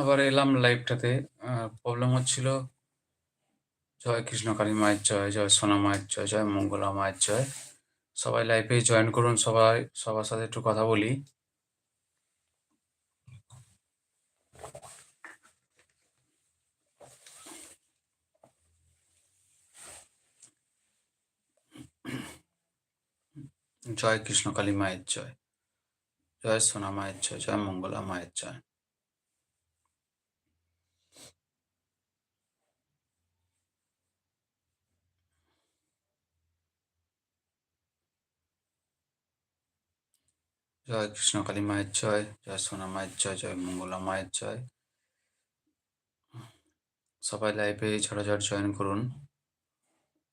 আবার এলাম লাইভটাতে। প্রবলেম হচ্ছিল। জয় কৃষ্ণ কালী মায়ের জয়, জয় সোনা মায়ের জয়, জয় মঙ্গলা মায়ের জয়। সবাই লাইভে জয়েন করুন সবাই। সবার সাথে একটু কথা বলি। জয় কৃষ্ণ কালী মায়ের জয়। জয় সোনা মায়ের জয়, জয় মঙ্গলা মায়ের জয়। জয় কৃষ্ণ কালী মায়ের জয়, জয় সোনা মায়ের জয়, জয় মঙ্গলা মায়ের জয়। সবাই লাইভে ঝড়াঝড় জয়েন করুন।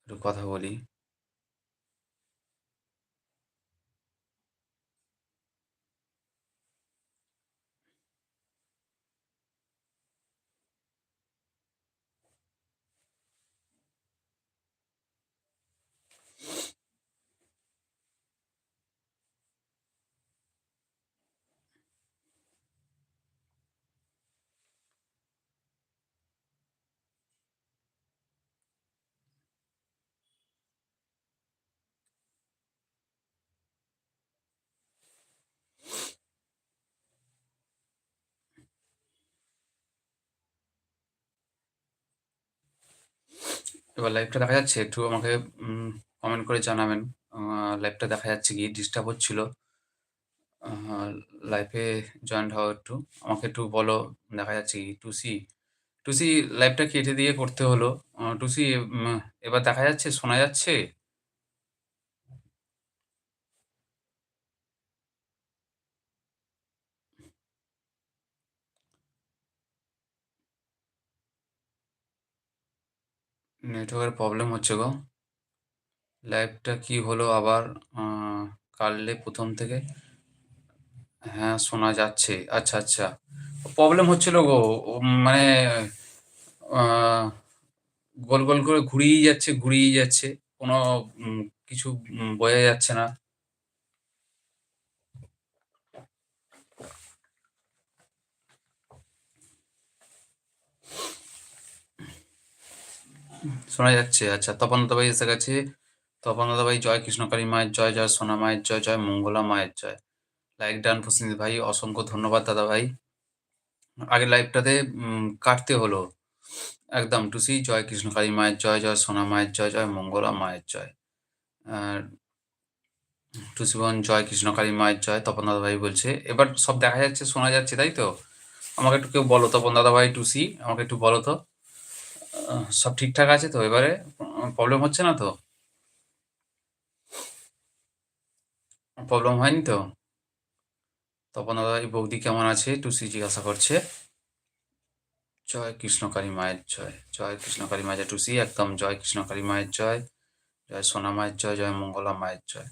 একটু কথা বলি। এবার লাইভটা দেখা যাচ্ছে? একটু আমাকে কমেন্ট করে জানাবেন। লাইভটা দেখা যাচ্ছে কি? ডিস্টার্ব হচ্ছিল। লাইফে জয়েন্ট হও একটু। আমাকে একটু বলো দেখা যাচ্ছে কি? টুসি, টুসি লাইভটা কেটে দিয়ে করতে হলো। টুসি এবার দেখা যাচ্ছে? শোনা যাচ্ছে? নেটওয়ার্কের প্রবলেম হচ্ছে গো। লাইভটা কি হলো আবার? কাটলে প্রথম থেকে? হ্যাঁ, শোনা যাচ্ছে। আচ্ছা, আচ্ছা। প্রবলেম হচ্ছিল গো। মানে গোল, গোল করে ঘুরিয়েই যাচ্ছে, ঘুরিয়ে যাচ্ছে। কোনো কিছু বোঝা যাচ্ছে না। শোনা যাচ্ছে। আচ্ছা, তপনদা ভাই এসে গেছে। তপনদা ভাই জয় কৃষ্ণকালী মায়ের জয়, জয় সোনা মায়ের জয়, জয় মঙ্গলা মায়ের জয়। লাইক ডান প্রসেনজিৎ ভাই অসংখ্য ধন্যবাদ দাদা ভাই। আগের লাইভটাতে কাটতে হলো। একদম টুসি জয় কৃষ্ণকালী মায়ের জয়, জয় সোনা মায়ের জয়, জয় মঙ্গলা মায়ের জয়। আর টুসি বোন জয় কৃষ্ণকালী মায়ের জয়, তপন দাদা ভাই বলছে। এবার সব দেখা যাচ্ছে, শোনা যাচ্ছে, তাই তো? আমাকে একটু কেউ বলো তপন দাদা ভাই, টুসি আমাকে একটু বলো তো। সব ঠিকঠাক আছে তো এবারে? প্রবলেম হচ্ছে না তো? প্রবলেম হয়নি তো? তপন দাদা ভাই, বৌদি কেমন আছে? টুসি জিজ্ঞাসা করছে। জয় কৃষ্ণকালী মায়ের জয়, জয় কৃষ্ণকালী মায়ের। টুসি একদম জয় কৃষ্ণকালী মায়ের জয়, জয় সোনা মায়ের জয়, জয় মঙ্গলা মায়ের জয়।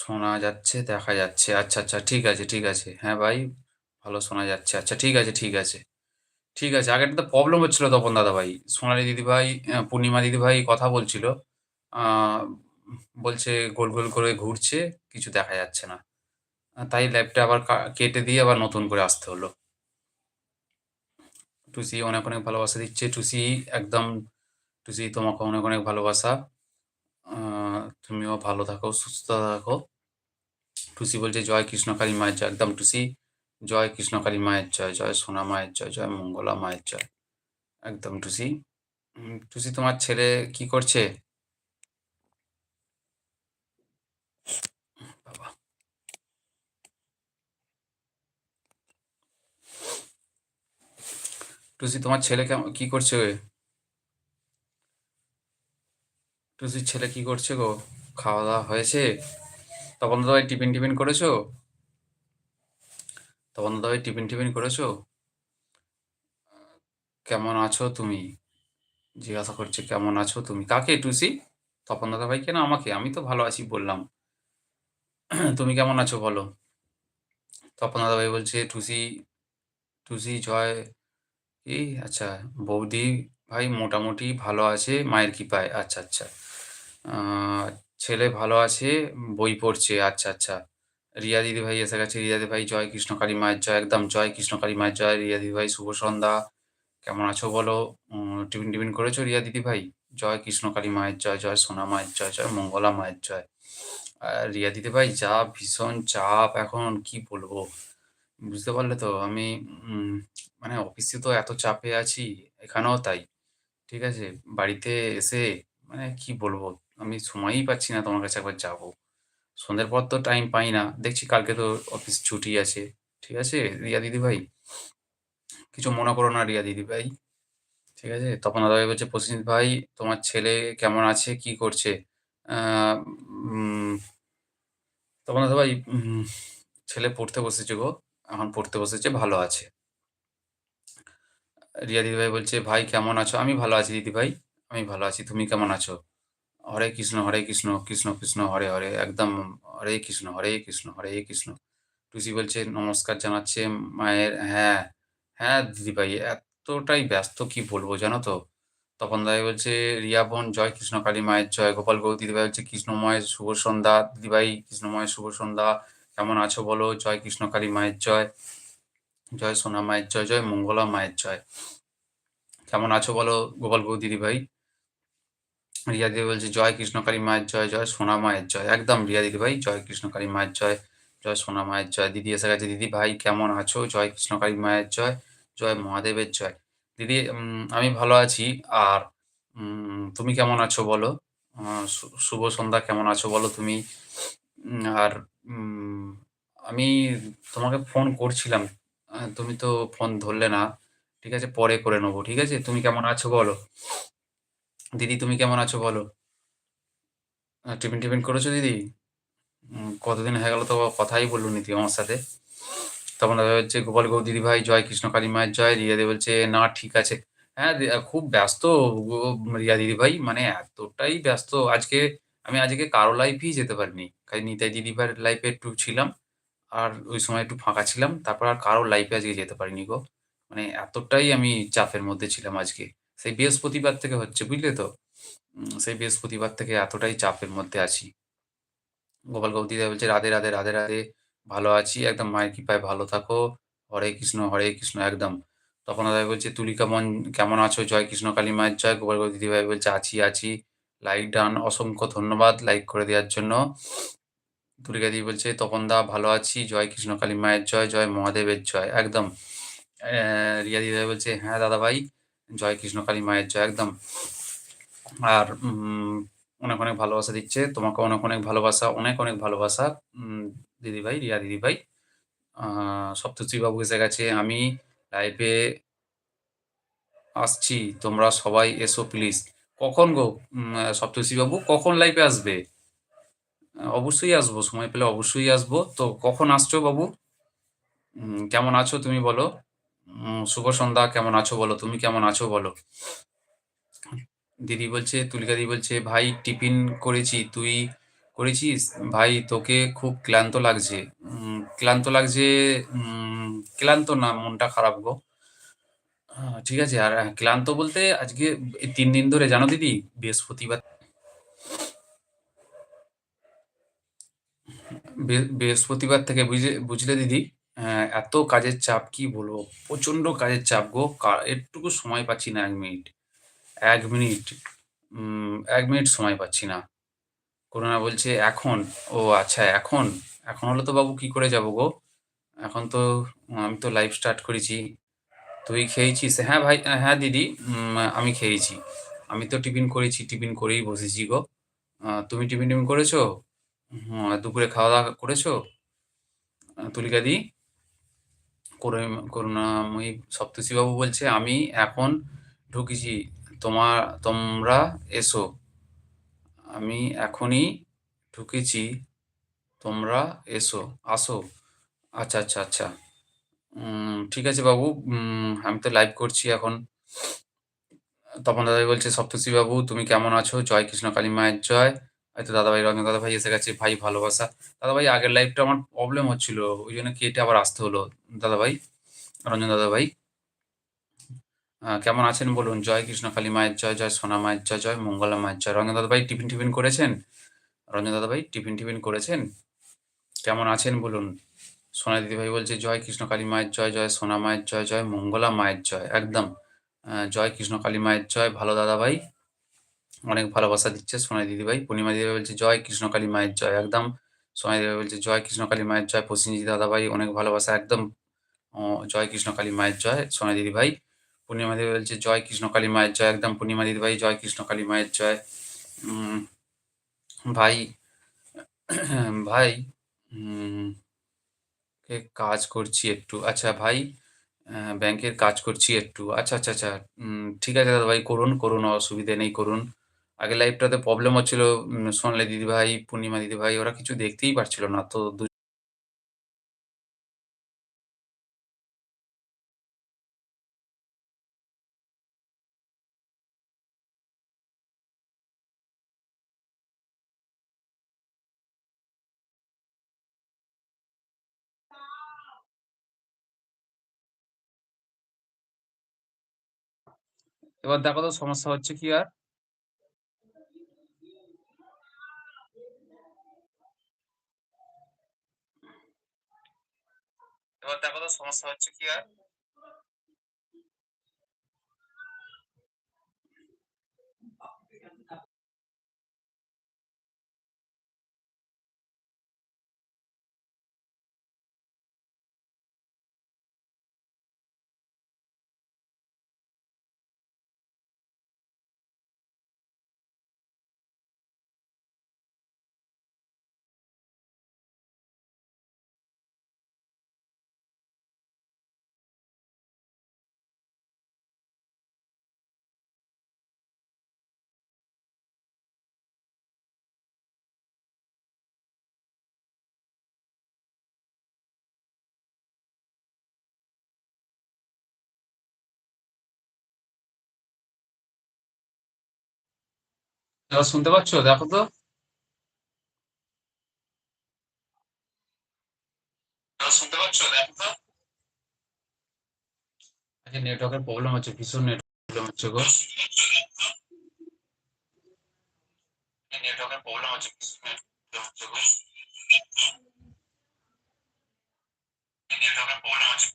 শোনা যাচ্ছে, দেখা যাচ্ছে। আচ্ছা, আচ্ছা ঠিক আছে, ঠিক আছে। হ্যাঁ ভাই, ভালো শোনা যাচ্ছে। আচ্ছা ঠিক আছে, ঠিক আছে। ঠিক আছে, আগেরটাতে প্রবলেম হচ্ছিল তপন দাদা ভাই। সোনালী দিদিভাই, পূর্ণিমা দিদিভাই কথা বলছিল। বলছে গোল, গোল করে ঘুরছে, কিছু দেখা যাচ্ছে না। তাই লাইভটা আবার কেটে দিয়ে আবার নতুন করে আসতে হলো। টুসি অনেক, অনেক ভালোবাসা দিচ্ছে। টুসি একদম টুসি তোমাকে অনেক, অনেক ভালোবাসা। তুমিও ভালো থাকো, সুস্থ থাকো। টুসি বলছে জয় কৃষ্ণকালী মায়ের একদম টুসি জয় কৃষ্ণকালী মায়ের জয়, জয় সোনা মায়ের জয়, জয় মঙ্গলা মায়ের জয়। একদম টুসি। টুসি তোমার ছেলে কি করছে? টুসি তোমার ছেলে কেমন কি করছে? টুসির ছেলে কি করছে গো? খাওয়া-দাওয়া হয়েছে? তখন তো ভাই টিফিন-টিফিন করেছ? তপন দাদা ভাই টিফিন-টিফিন করেছ? কেমন আছো তুমি? জিজ্ঞাসা করছে কেমন আছো তুমি? কাকে টুসি? তপন দাদা ভাইকে না আমাকে? আমি তো ভালো আছি বললাম। তুমি কেমন আছো বলো? তপন দাদা ভাই বলছে টুসি, টুসি জয় কি? আচ্ছা বৌদি ভাই মোটামুটি ভালো আছে মায়ের কৃপায়। আচ্ছা, আচ্ছা। ছেলে ভালো আছে, বই পড়ছে। আচ্ছা, আচ্ছা। রিয়া দিদিভাই এসে গেছে। রিয়া দিদিভাই জয় কৃষ্ণকালী মায়ের জয়, একদম জয় কৃষ্ণকালী মায়ের জয়। রিয়া দিদিভাই শুভ সন্ধ্যা। কেমন আছো বলো? টিফিন টিফিন করেছ রিয়া দিদিভাই জয় কৃষ্ণকালী মায়ের জয় জয় সোনা মায়ের জয় জয় মঙ্গলা মায়ের জয়। রিয়া দিদিভাই যা ভীষণ চাপ এখন, কি বলব? বুঝতে পারলে তো আমি মানে অফিসে তো এত চাপে আছি, এখানেও তাই। ঠিক আছে? বাড়িতে এসে মানে কি বলব? আমি সময়ই পাচ্ছি না তোমার কাছে একবার যাব। সন্ধ্যের পর তো টাইম পাই না। দেখছি কালকে তো অফিস ছুটি আছে। ঠিক আছে? রিয়া দিদিভাই কিছু মনে করো না রিয়া দিদিভাই ঠিক আছে? তপন দাদাভাই বলছে, প্রসেনজিৎ ভাই, তোমার ছেলে কেমন আছে? কি করছে? তপন দাদাভাই ছেলে পড়তে বসেছে গো। এখন পড়তে বসেছে, ভালো আছে। রিয়া দিদিভাই বলছে, ভাই কেমন আছো? আমি ভালো আছি দিদিভাই আমি ভালো আছি। তুমি কেমন আছো? হরে কৃষ্ণ হরে কৃষ্ণ কৃষ্ণ কৃষ্ণ, হরে হরে, একদম হরে কৃষ্ণ হরে কৃষ্ণ হরে কৃষ্ণ। টুসি বলছে, নমস্কার জানাচ্ছে মায়ের হ্যাঁ হ্যাঁ দিদিভাই এতটাই ব্যস্ত কি বলব জানো তো? তপন দাই বলছে, রিয়া বোন, জয় কৃষ্ণ কালী মায়ের জয়। গোপাল গৌ দিদিভাই বলছে কৃষ্ণময়ের শুভ সন্ধ্যা। দিদিভাই কৃষ্ণময়ের শুভ সন্ধ্যা। কেমন আছো বলো? জয় কৃষ্ণ কালী মায়ের জয়। জয় সোনা মায়ের জয় জয় মঙ্গলা মায়ের জয়। কেমন আছো বলো গোপাল গৌ দিদিভাই রিয়া দিদি বলছে, জয় কৃষ্ণকালী মায়ের জয় জয় সোনা মায়ের জয়। একদম রিয়া দিদি ভাই, জয় কৃষ্ণকালী মায়ের জয় জয় সোনা মায়ের জয়। দিদি এসে গেছে, দিদি ভাই, কেমন আছো? জয় কৃষ্ণকালী মায়ের জয় জয় মহাদেবের জয়। দিদি আমি ভালো আছি। আর তুমি কেমন আছো বলো? শুভ সন্ধ্যা, কেমন আছো বলো তুমি? আর আমি তোমাকে ফোন করছিলাম। তুমি তো ফোন ধরলে না। ঠিক আছে, পরে করে নেব। ঠিক আছে, তুমি কেমন আছো বলো? দিদি, তুমি কেমন আছো বলো? টিফিন টিফিন করেছ দিদি? কতদিন হয়ে গেল তো কথাই বলল নীতি আমার সাথে। তখন দেখা হচ্ছে গোপাল গৌ, দিদি ভাই, জয় কৃষ্ণ কালী মায়ের জয়। রিয়া দেব বলছে, না, ঠিক আছে। হ্যাঁ খুব ব্যস্ত রিয়া দিদি ভাই মানে এতটাই ব্যস্ত। আজকে আমি, আজকে কারও লাইফেই যেতে পারিনি। খালি নিতাই দিদি ভাইয়ের লাইফে একটু ছিলাম, আর ওই সময় একটু ফাঁকা ছিলাম। তারপর আর কারও লাইফে আজকে যেতে পারিনি গো। মানে এতটাই আমি চাপের মধ্যে ছিলাম আজকে। সেই বৃহস্পতিবার থেকে হচ্ছে, বুঝলে তো? সেই বৃহস্পতিবার থেকে এতটাই চাপের মধ্যে আছি। গোপাল গৌতিদা বলছে, রাধে রাধে রাধে রাধে, ভালো আছি, একদম মায়ের কৃপায় ভালো থাকো। হরে কৃষ্ণ হরে কৃষ্ণ, একদম। তখন দাদা বলছে তুলি কেমন কেমন আছো? জয় কৃষ্ণ, কালী মায়ের জয়। গোপাল গৌতী ভাই বলছে, আছি আছি। লাইক ডান, অসংখ্য ধন্যবাদ লাইক করে দেওয়ার জন্য। তুলিকা দিদি বলছে তপন দা ভালো আছি। জয় কৃষ্ণ, কালী মায়ের জয় জয় মহাদেবের জয়। একদম। রিয়া দিদা বলছে হ্যাঁ দাদা ভাই জয় কৃষ্ণ কালী মায়ের জয় একদম। আর অনেক অনেক ভালোবাসা দিচ্ছে। তোমাকে অনেক অনেক ভালোবাসা অনেক অনেক ভালোবাসা দিদিভাই রিয়া দিদিভাই। আহ, সপ্তর্ষি বাবু এসে গেছে। আমি লাইভে আসছি। তোমরা সবাই এসো প্লিজ কখন গো উম, সপ্তর্ষি বাবু কখন লাইভে আসবে? অবশ্যই আসব। সময় পেলে অবশ্যই আসব। তো কখন আসছো বাবু? কেমন আছো তুমি বলো? শুভ সন্ধ্যা কেমন আছো বলো? তুমি কেমন আছো বলো? দিদি বলছে তুলিকা দিদি বলছে ভাই টিফিন করেছি তুই করেছিস? ভাই তোকে খুব ক্লান্ত লাগছে। ক্লান্ত লাগছে ক্লান্ত না মনটা খারাপ গো। ঠিক আছে আর আহ, ক্লান্ত বলতে আজকে তিন দিন ধরে জানো দিদি? বৃহস্পতিবার বৃহস্পতিবার থেকে বুঝলে দিদি? এত কাজের চাপ, কি বলব? প্রচণ্ড কাজের চাপ গো। একটুকু সময় পাচ্ছি না এক মিনিট। এক মিনিট এক মিনিট সময় পাচ্ছি না। করোনা বলছে, এখন? ও আচ্ছা এখন? এখন হলে তো বাবু কি করে যাব গো? এখন তো, আমি তো লাইভ স্টার্ট করেছি। তুই খেয়েছিস? হ্যাঁ ভাই হ্যাঁ দিদি আমি খেয়েছি। আমি তো টিফিন করেছি, টিফিন করেই বসেছি গো। তুমি টিফিন টিফিন করেছ দুপুরে খাওয়া দাওয়া করেছ তুলিকা দি করুণাময়ী সপ্তর্ষি বাবু বলছে, আমি এখন ঢুকেছি, তোমার, তোমরা এসো। আমি এখনই ঢুকেছি, তোমরা এসো, আসো। আচ্ছা আচ্ছা আচ্ছা। ঠিক আছে বাবু আমি তো লাইভ করছি এখন। তপন দাদাই বলছে সপ্তর্ষি বাবু তুমি কেমন আছো? জয় কৃষ্ণ কালী মায়ের জয়। হয়তো দাদাভাই রঞ্জন দাদাভাই এসে গেছে, ভাই ভালোবাসা। দাদাভাই, আগের লাইফটা আমার প্রবলেম হচ্ছিল, ওই জন্য কেটে আবার আসতে হলো। দাদাভাই রঞ্জন দাদাভাই কেমন আছেন বলুন? জয় কৃষ্ণ কালী মায়ের জয় জয় সোনা মায়ের জয় জয় মঙ্গলা মায়ের জয়। রঞ্জন দাদাভাই টিফিন টিফিন করেছেন? রঞ্জন দাদাভাই টিফিন টিফিন করেছেন? কেমন আছেন বলুন? সোনা দিদিভাই বলছে, জয় কৃষ্ণ কালী মায়ের জয় জয় সোনা মায়ের জয় জয় মঙ্গলা মায়ের জয়। একদম জয় কৃষ্ণ কালী মায়ের জয়, ভালো দাদা ভাই অনেক ভালোবাসা দিচ্ছে সোনা দিদিভাই। পূর্ণিমা দিদিভাই বলছে, জয় কৃষ্ণ কালী মায়ের জয়। একদম সোনাই দিদিভাই বলছে, জয় কৃষ্ণ কালী মায়ের জয়। প্রসেনজিৎ দাদা ভাই অনেক ভালোবাসা, একদম জয় কৃষ্ণ কালী মায়ের জয়। সোনা দিদিভাই, পূর্ণিমা দিদি বলছে, জয় কৃষ্ণ কালী মায়ের জয়। একদম, পূর্ণিমা দিদিভাই, জয় কৃষ্ণ কালী মায়ের জয়। ভাই ভাই কাজ করছি একটু আচ্ছা ভাই ব্যাংকের কাজ করছি একটু আচ্ছা আচ্ছা আচ্ছা ঠিক আছে দাদা ভাই করুন করুন, অসুবিধে নেই, করুন। আগে লাইভটাতে প্রবলেম হচ্ছিল সোনালি দিদি ভাই পূর্ণিমা দিদি ভাই ওরা কিছু দেখতেই পারছিল না, তো এবার দেখো তো সমস্যা হচ্ছে কি আর? এবার দেখো তো সমস্যা হচ্ছে কি আর শুনতে পাচ্ছ? দেখো তো। শুনতে পাচ্ছ? দেখো তো। আচ্ছা নেটওয়ার্কের প্রবলেম হচ্ছে, ভীষণ নেটওয়ার্ক প্রবলেম হচ্ছে গো। নেটওয়ার্কের প্রবলেম হচ্ছে গো। নেটওয়ার্কের প্রবলেম হচ্ছে।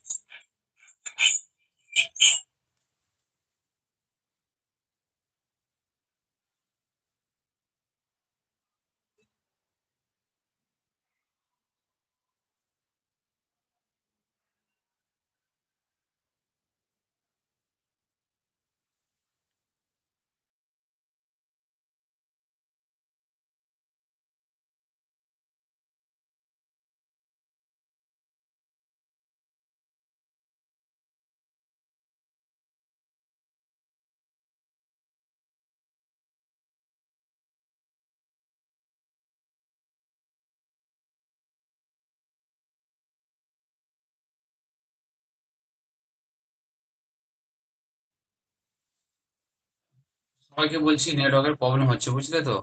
সবাইকে বলছি নেটওয়ার্কের প্রবলেম হচ্ছে বুঝলে তো?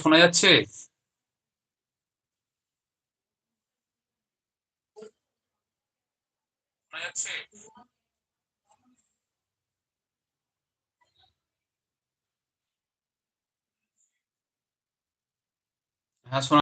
শোনা যাচ্ছে? শোনা যাচ্ছে? হ্যাঁ শোনা